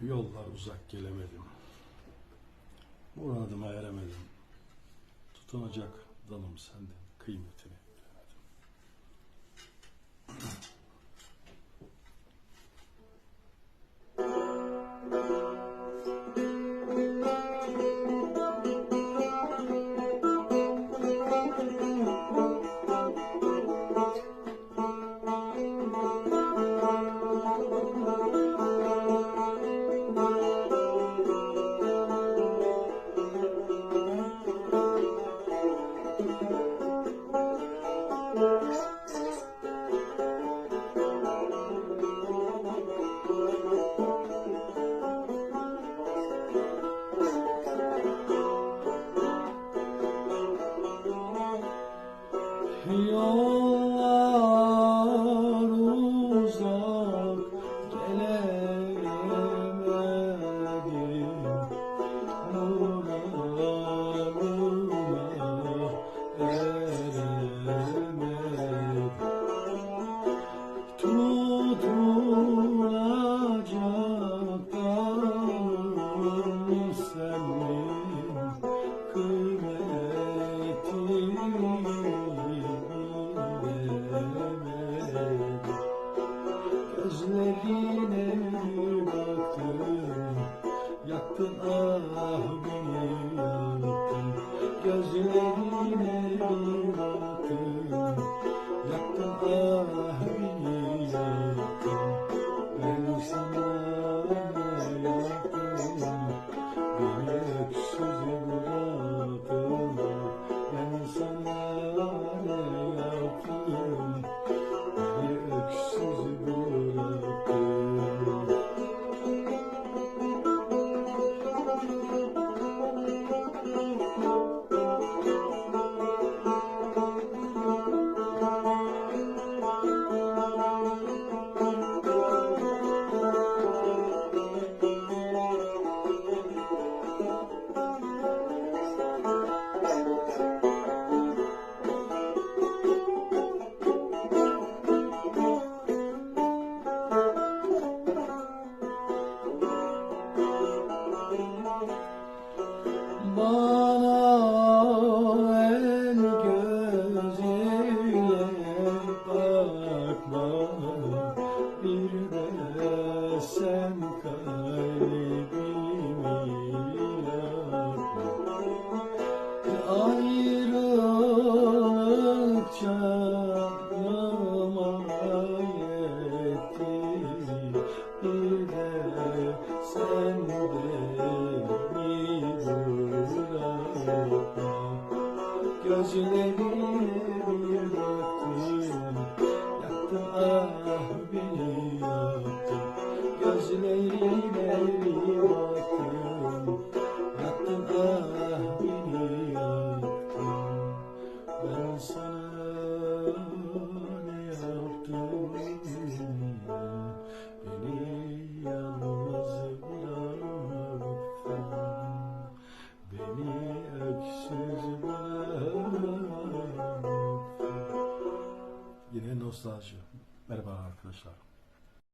Yollar uzak gelemedim. Muradıma eremedim. Tutunacak dalım sendin kıymetini gelemedim Ben Bana el gözüyle bakma. Bir de sen kalbimi Ayrılık canıma yetti Bir de sen beni Gözlerine bir baktım Yaktın ah beni yaktın Gözlerine bir baktım Yaktın ah beni yaktın. Ben sana ne yaptım nostalji. Merhaba arkadaşlar.